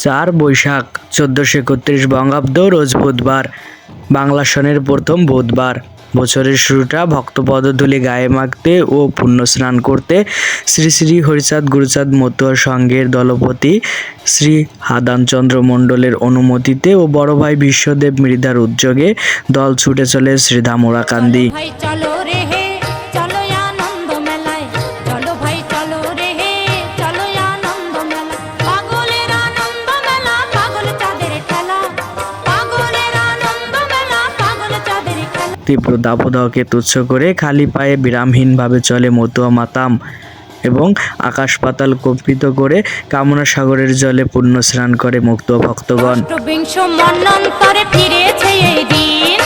চার বৈশাখ চোদ্দোশো একত্রিশ বঙ্গাব্দ রোজ বুধবার। বাংলা সনের প্রথম বুধবার। বছরের শুরুটা ভক্তপদধূলি গায়ে মাখতে ও পুণ্য স্নান করতে শ্রী শ্রী হরিচাঁদ গুরুচাঁদ মতুয়া সংঘের দলপতি শ্রী হাদানচন্দ্র মণ্ডলের অনুমতিতে ও বড় ভাই বিশ্বদেব মৃধার উদ্যোগে দল ছুটে চলে শ্রীধামোরাকান্দি তীব্র দাবদাহকে তুচ্ছ করে খালি পায়ে বিরামহীনভাবে চলে মতুয়া মাতাম এবং আকাশ পাতাল কম্পিত করে কামনা সাগরের জলে পূর্ণ স্নান করে মুক্ত ভক্তগণ। বিংশ মন্নন্তরে ফিরেছে এই দিন।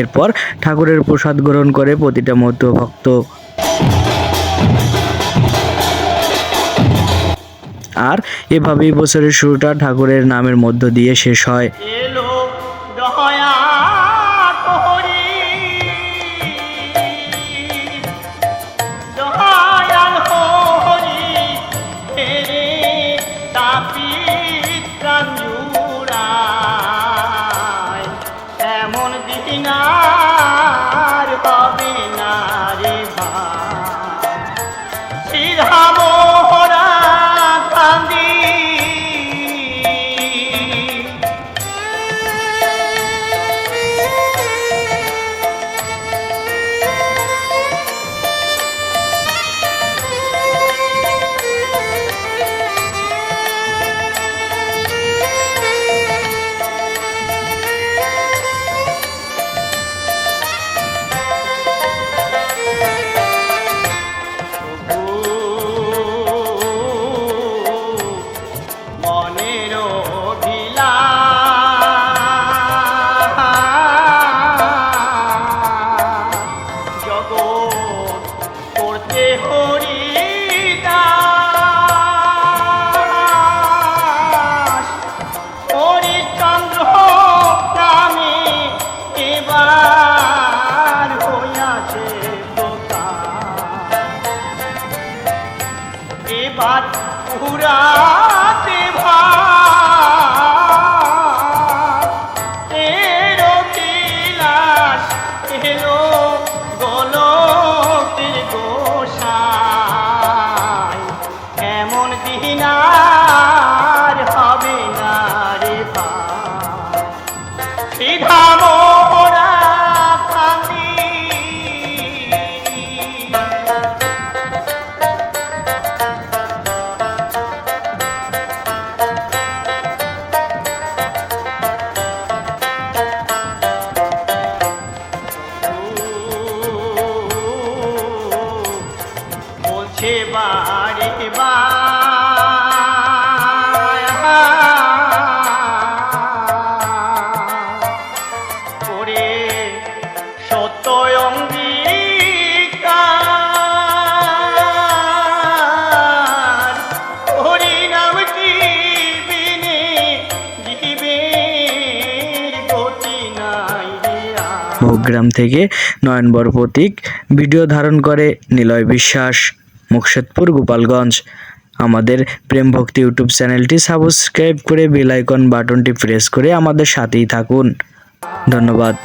এরপর ঠাকুরের প্রসাদ গ্রহণ করে প্রতিটা মধ্য ভক্ত। আর এভাবেই বছরের শুরুটা ঠাকুরের নামের মধ্য দিয়ে শেষ হয়। দিন আর হবে ভাই। সত্য অঙ্গীকার। রে আর। ভোগ্রাম থেকে নয়নবর প্রতীক, ভিডিও ধারণ করে নিলয় বিশ্বাস মুকশেদপুর গোপালগঞ্জ। আমাদের প্রেম ভক্তি ইউটিউব চ্যানেলটি সাবস্ক্রাইব করে বেল আইকন বাটনটি প্রেস করে আমাদের সাথেই থাকুন। ধন্যবাদ।